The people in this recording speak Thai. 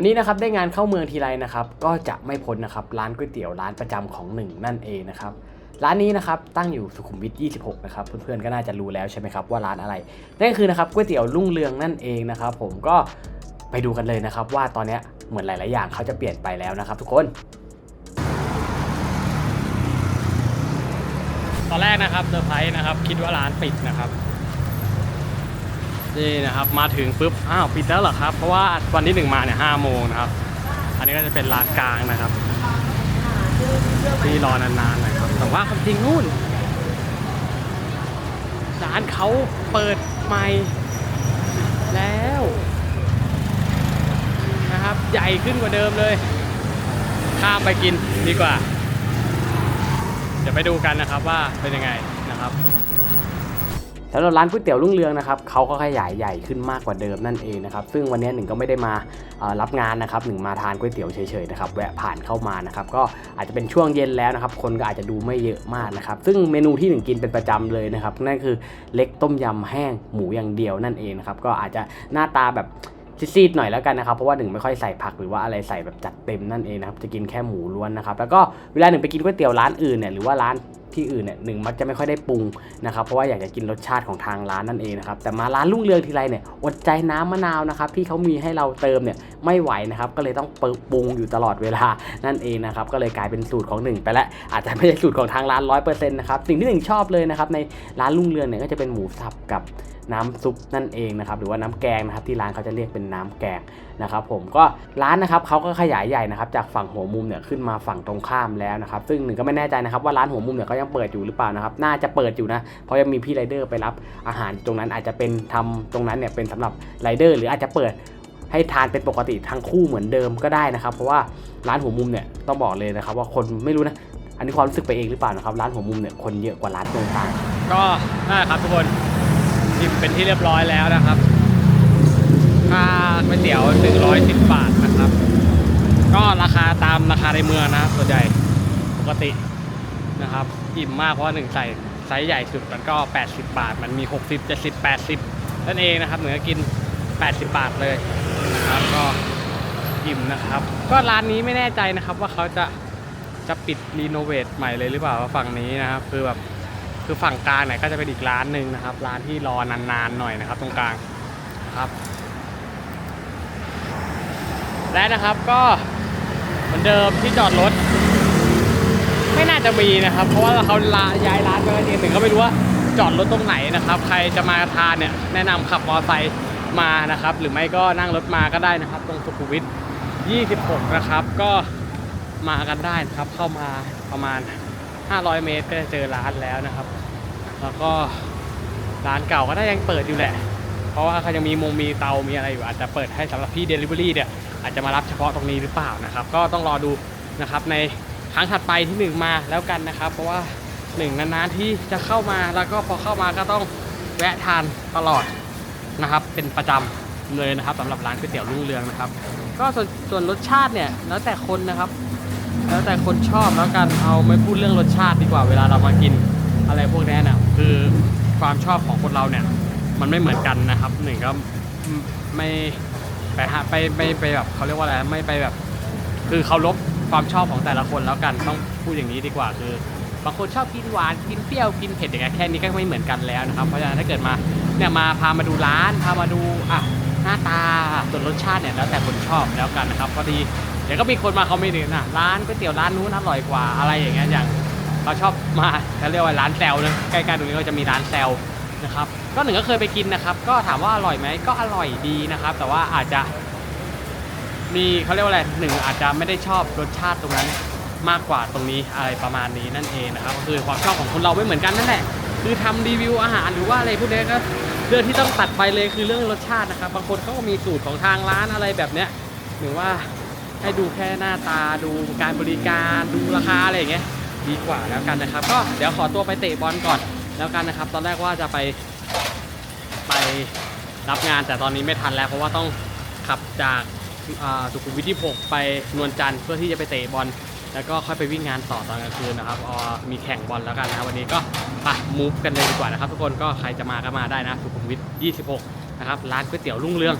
วันนี้นะครับได้งานเข้าเมืองทีไรนะครับก็จะไม่พ้นนะครับร้านก๋วยเตี๋ยวร้านประจำของหนึ่งนั่นเองนะครับร้านนี้นะครับตั้งอยู่สุขุมวิท 26 นะครับเพื่อนๆก็น่าจะรู้แล้วใช่ไหมครับว่าร้านอะไรนั่นคือนะครับก๋วยเตี๋ยวรุ่งเรืองนั่นเองนะครับผมก็ไปดูกันเลยนะครับว่าตอนนี้เหมือนหลาย ๆ อย่างเขาจะเปลี่ยนไปแล้วนะครับ ทุกคน ตอนแรกนะครับเซอร์ไพรส์นะครับ คิดว่าร้านปิดนะครับ นี่นะครับมาถึงปุ๊บอ้าวปิดแล้วเหรอครับ เพราะว่าวันที่หนึ่งมาเนี่ยห้าโมงนะครับ อันนี้ก็จะเป็นร้านกลางนะครับที่รอนานๆหน่อยครับแต่ว่าความจริงนู่นร้านเขาเปิดใหม่แล้วนะครับ ใหญ่ขึ้นกว่าเดิมเลย ข้ามไปกินดีกว่า เดี๋ยวไปดูกันนะครับว่าเป็นยังไงนะครับ สำหรับร้านก๋วยเตี๋ยวรุ่งเรืองนะครับเขาก็ขยายใหญ่ขึ้นมากกว่าเดิมนั่นเองนะครับซึ่งวันนี้หนึ่งก็ไม่ได้มารับงานนะครับหนึ่งมาทานก๋วยเตี๋ยวเฉยๆนะครับแวะผ่านเข้ามานะครับก็อาจจะเป็นช่วงเย็นแล้วนะครับคนก็อาจจะดูไม่เยอะมากนะครับซึ่งเมนูที่หนึ่งกินเป็นประจำเลยนะครับนั่นคือเล็กต้มยำแห้งหมูอย่างเดียวนั่นเองนะครับก็อาจจะหน้าตาแบบ ซีดๆหน่อยแล้วกันนะครับเพราะว่าหนึ่งไม่ค่อยใส่ผักหรือว่าอะไรใส่แบบจัดเต็มนั่นเองนะครับจะกินแค่หมูล้วนนะครับแล้วก็เวลาหนึ่งไปกินก๋วยเตี๋ยวร้านอื่นเนี่ยหรือว่าร้านที่อื่นเนี่ยหนึ่งมักจะไม่ค่อยได้ปรุงนะครับเพราะว่าอยากจะกินรสชาติของทางร้านนั่นเองนะครับแต่มาร้านรุ่งเรืองทีไรเนี่ยอดใจน้ำมะนาวนะครับที่เขามีให้เราเติมเนี่ยไม่ไหวนะครับก็เลยต้องปรุงอยู่ตลอดเวลานั่นเองนะครับก็เลยกลายเป็นสูตรของหนึ่งไปแล้วอาจจะไม่ใช่สูตรของทางร้านร้อยเปอร์เซ็นต์นะครับสิ่งที่หนึ่งชอบเลยนะครับในร้านรุ่งเรืองเนี่ยก็จะเป็นหมูสับกับ น้ำซุปนั่นเองนะครับหรือว่าน้ำแกงนะครับที่ร้านเขาจะเรียกเป็นน้ำแกงนะครับผมก็ร้านนะครับเขาก็ขยายใหญ่นะครับจากฝั่งหัวมุมเนี่ยขึ้นมาฝั่งตรงข้ามแล้วนะครับซึ่งหนึ่งก็ไม่แน่ใจนะครับว่าร้านหัวมุมเนี่ยเขายังเปิดอยู่หรือเปล่านะครับน่าจะเปิดอยู่นะเพราะยังมีพี่ไรเดอร์ไปรับอาหารตรงนั้นอาจจะเป็นทำตรงนั้นเนี่ยเป็นสำหรับไรเดอร์หรืออาจจะเปิดให้ทานเป็นปกติทั้งคู่เหมือนเดิมก็ได้นะครับ เพราะว่าร้านหัวมุมเนี่ยต้องบอกเลยนะครับ ว่าคนไม่รู้นะอันนี้ความรู้สึกไปเองหรือเปล่านะครับ ร้านหัวมุมเนี่ยคนเยอะกว่าร้านตรงกลางก็นั่นแหละครับทุกคน หยิบเป็นที่เรียบร้อยแล้วนะครับ ค่าก๋วยเตี๋ยว110 บาทนะครับ ก็ราคาตามราคาในเมืองนะครับส่วนใหญ่ปกตินะครับอิ่มมากเพราะหนึ่งใส่ไซส์ใหญ่สุดมันก็ 80 บาท มันมี 60 70 80 นั่นเองนะครับเหนือกิน 80 บาทเลยนะครับก็อิ่มนะครับ ก็ร้านนี้ไม่แน่ใจนะครับว่าเขาจะจะปิดรีโนเวทใหม่เลยหรือเปล่าฝั่งนี้นะครับ คือแบบ คือฝั่งกลางเนี่ยก็จะเป็นอีกร้านหนึ่งนะครับ ร้านที่รอนานๆหน่อยนะครับ ตรงกลางครับ และนะครับก็เหมือนเดิมที่จอดรถ ไม่น่าจะมีนะครับ เพราะว่าเขาลาย้ายร้านไปแล้วทีหนึ่งก็ไม่รู้ว่าจอดรถตรงไหนนะครับ ใครจะมาทานเนี่ยแนะนำขับมอเตอร์ไซค์มานะครับ หรือไม่ก็นั่งรถมาก็ได้นะครับ ตรงสุขุมวิท26 นะครับ ก็มากันได้นะครับ เข้ามาประมาณ 500 เมตรก็จะเจอร้านแล้วนะครับ แล้วก็ร้านเก่าก็ได้ยังเปิดอยู่แหละ เพราะว่าเขายังมีมุมมีเตา มีอะไรอยู่อาจจะเปิดให้สำหรับพี่ Delivery เนี่ยอาจจะมารับเฉพาะตรงนี้หรือเปล่านะครับ ก็ต้องรอดูนะครับในครั้งถัดไปที่หนึ่งมาแล้วกันนะครับ เพราะว่าหนึ่งนานๆที่จะเข้ามาแล้วก็พอเข้ามาก็ต้องแวะทานตลอดนะครับ เป็นประจำเลยนะครับสำหรับร้านก๋วยเตี๋ยวรุ่งเรืองนะครับ ก็ส่วนรสชาติเนี่ยแล้วแต่คนนะครับ แล้วแต่คนชอบแล้วกันเอาไม่พูดเรื่องรสชาติดีกว่าเวลาเรามากิน อะไรพวกนี้นะคือความชอบของคนเราเนี่ย มันไม่เหมือนกันนะครับหนึ่งก็ไม่ไปหาไปไม่ไปแบบเขาเรียกว่าอะไรไม่ไปแบบ คือเคารพความชอบของแต่ละคนแล้วกันต้องพูดอย่างนี้ดีกว่าคือบางคนชอบกินหวานกินเปรี้ยวกินเผ็ดอย่างเงี้ยแค่นี้ก็ไม่เหมือนกันแล้วนะครับเพราะฉะนั้นถ้าเกิดมาเนี่ยมาพามาดูร้านพามาดูอะหน้าตาส่วนรสชาติเนี่ยแล้วแต่คนชอบแล้วกันนะครับพอดี เดี๋ยวก็มีคนมาคอมเมนต์นะร้านก๋วยเตี๋ยวร้านนู้นอร่อยกว่าอะไรอย่างเงี้ยอย่างเขาชอบมาเขาเรียกว่าร้านแซวนะใกล้ๆตรงนี้ก็จะมีร้านแซวนะครับก็หนึ่งก็เคยไปกินนะครับ ก็ถามว่าอร่อยไหมก็อร่อยดีนะครับ แต่ว่าอาจจะมีเขาเรียกว่าอะไรหนึ่งอาจจะไม่ได้ชอบรสชาติตรงนั้นมากกว่าตรงนี้อะไรประมาณนี้นั่นเองนะครับก็คือความชอบของคนเราไม่เหมือนกันนั่นแหละคือทำรีวิวอาหารหรือว่าอะไรพวกนี้ก็เรื่องที่ต้องตัดไปเลยคือเรื่องรสชาตินะครับ บางคนเขาก็มีสูตรของทางร้านอะไรแบบเนี้ยหรือว่า ให้ดูแค่หน้าตาดูการบริการดูราคาอะไรอย่างเงี้ยดีกว่าแล้วกันนะครับ ก็เดี๋ยวขอตัวไปเตะบอลก่อนแล้วกันนะครับ ตอนแรกว่าจะไปไปรับงานแต่ตอนนี้ไม่ทันแล้วเพราะว่าต้องขับจากาสุขุมวิทที่6ไปนวลจันทร์เพื่อที่จะไปเตะบอลแล้วก็ค่อยไปวิ่งงานต่อตอนกลางคืนนะครับออมีแข่งบอลแล้วกันนะวันนี้ก็ไปมูฟกันเลยดีกว่านะครับ ทุกคนก็ใครจะมาก็มาได้นะสุขุมวิท 26 นะครับร้านก๋วยเตี๋ยวรุ่งเรือง